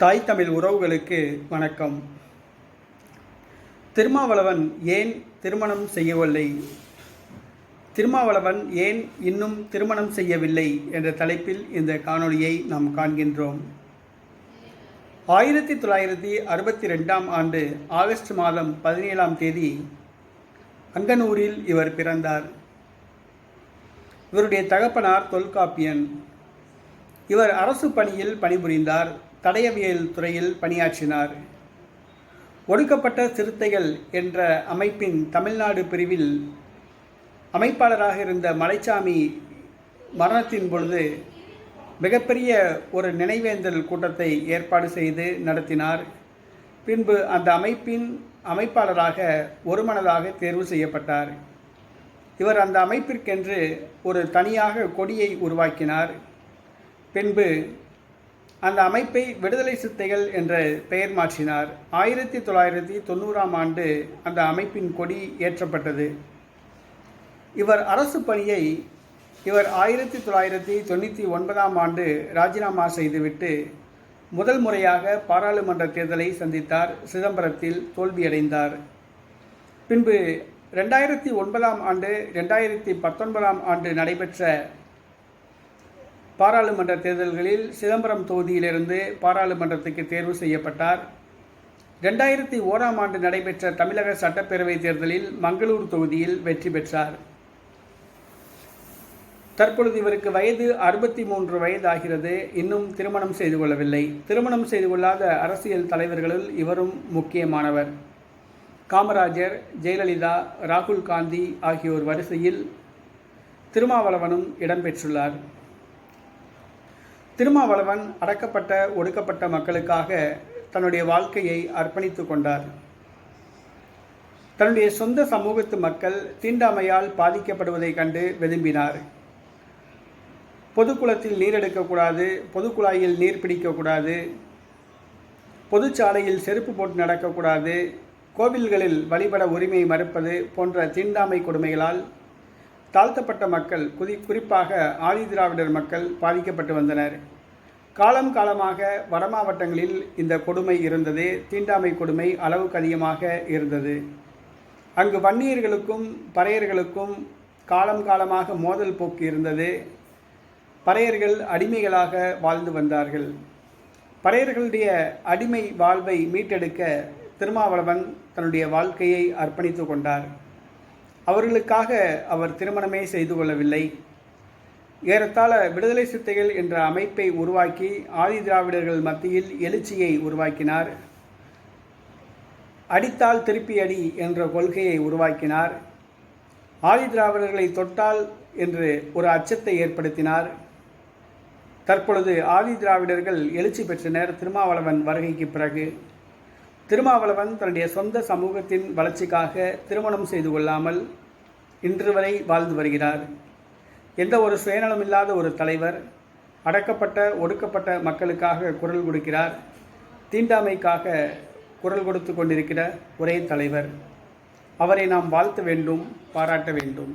தாய் தமிழ் உறவுகளுக்கு வணக்கம். திருமாவளவன் ஏன் திருமணம் செய்யவில்லை? திருமாவளவன் ஏன் இன்னும் திருமணம் செய்யவில்லை என்ற தலைப்பில் இந்த காணொளியை நாம் காண்கின்றோம். ஆயிரத்தி தொள்ளாயிரத்தி அறுபத்தி ரெண்டாம் ஆண்டு ஆகஸ்ட் மாதம் பதினேழாம் தேதி அங்கனூரில் இவர் பிறந்தார். இவருடைய தகப்பனார் தொல்காப்பியன். இவர் அரசு பணியில் பணிபுரிந்தார். தடயவியல் துறையில் பணியாற்றினார். ஒடுக்கப்பட்ட சிறுத்தைகள் என்ற அமைப்பின் தமிழ்நாடு பிரிவில் அமைப்பாளராக இருந்த மலைச்சாமி மரணத்தின் பொழுது மிகப்பெரிய ஒரு நினைவேந்தல் கூட்டத்தை ஏற்பாடு செய்து நடத்தினார். பின்பு அந்த அமைப்பின் அமைப்பாளராக ஒருமனதாக தேர்வு செய்யப்பட்டார். இவர் அந்த அமைப்பிற்கென்று ஒரு தனியாக கொடியை உருவாக்கினார். பின்பு அந்த அமைப்பை விடுதலை சித்தைகள் என்ற பெயர் மாற்றினார். ஆயிரத்தி தொள்ளாயிரத்தி தொண்ணூறாம் ஆண்டு அந்த அமைப்பின் கொடி ஏற்றப்பட்டது. இவர் அரசு பணியை இவர் ஆயிரத்தி தொள்ளாயிரத்தி தொண்ணூற்றி ஒன்பதாம் ஆண்டு ராஜினாமா செய்துவிட்டு முதல் முறையாக பாராளுமன்ற தேர்தலை சந்தித்தார். சிதம்பரத்தில் தோல்வியடைந்தார். பின்பு ரெண்டாயிரத்தி ஒன்பதாம் ஆண்டு ரெண்டாயிரத்தி பத்தொன்பதாம் ஆண்டு நடைபெற்ற பாராளுமன்ற தேர்தல்களில் சிதம்பரம் தொகுதியிலிருந்து பாராளுமன்றத்துக்கு தேர்வு செய்யப்பட்டார். ரெண்டாயிரத்தி ஓராம் ஆண்டு நடைபெற்ற தமிழக சட்டப்பேரவை தேர்தலில் மங்களூர் தொகுதியில் வெற்றி பெற்றார். தற்பொழுது இவருக்கு வயது அறுபத்தி மூன்று வயது ஆகிறது இன்னும் திருமணம் செய்து கொள்ளவில்லை. திருமணம் செய்து கொள்ளாத அரசியல் தலைவர்களுள் இவரும் முக்கியமானவர். காமராஜர் ஜெயலலிதா ராகுல் காந்தி ஆகியோர் வரிசையில் திருமாவளவனும் இடம்பெற்றுள்ளார் திருமாவளவன் அடக்கப்பட்ட ஒடுக்கப்பட்ட மக்களுக்காக தன்னுடைய வாழ்க்கையை அர்ப்பணித்து கொண்டார். தன்னுடைய சொந்த சமூகத்து மக்கள் தீண்டாமையால் பாதிக்கப்படுவதைக் கண்டு விரும்பினார். பொதுக்குளத்தில் நீர் எடுக்கக்கூடாது பொதுக்குழாயில் நீர் பிடிக்கக்கூடாது பொதுச்சாலையில் செருப்பு போட்டு நடக்கக்கூடாது கோவில்களில் வழிபட உரிமை மறுப்பது போன்ற தீண்டாமை கொடுமைகளால் தாழ்த்தப்பட்ட மக்கள் குதி குறிப்பாக ஆதிதிராவிடர் மக்கள் பாதிக்கப்பட்டு வந்தனர். காலம் காலமாக வட மாவட்டங்களில் இந்த கொடுமை இருந்தது தீண்டாமை கொடுமை அளவுக்கு அதிகமாக இருந்தது. அங்கு வன்னியர்களுக்கும் பறையர்களுக்கும் காலம் காலமாக மோதல் போக்கு இருந்தது. பறையர்கள் அடிமைகளாக வாழ்ந்து வந்தார்கள். பறையர்களுடைய அடிமை வாழ்வை மீட்டெடுக்க திருமாவளவன் தன்னுடைய வாழ்க்கையை அர்ப்பணித்து கொண்டார். அவர்களுக்காக அவர் திருமணமே செய்து கொள்ளவில்லை. ஏறத்தாழ விடுதலை சித்தைகள் என்ற அமைப்பை உருவாக்கி ஆதி திராவிடர்கள் மத்தியில் எழுச்சியை உருவாக்கினார். அடித்தால் திருப்பி அடி என்ற கொள்கையை உருவாக்கினார். ஆதி திராவிடர்களை தொட்டால் என்று ஒரு அச்சத்தை ஏற்படுத்தினார். தற்பொழுது ஆதி திராவிடர்கள் எழுச்சி பெற்றனர் திருமாவளவன் வருகைக்கு பிறகு. திருமாவளவன் தன்னுடைய சொந்த சமூகத்தின் வளர்ச்சிக்காக திருமணம் செய்து கொள்ளாமல் இன்று வரை வாழ்ந்து வருகிறார். எந்த ஒரு சுயநலமில்லாத ஒரு தலைவர் அடக்கப்பட்ட ஒடுக்கப்பட்ட மக்களுக்காக குரல் கொடுக்கிறார். தீண்டாமைக்காக குரல் கொடுத்து கொண்டிருக்கிற ஒரே தலைவர். அவரை நாம் வாழ்த்த வேண்டும் பாராட்ட வேண்டும்.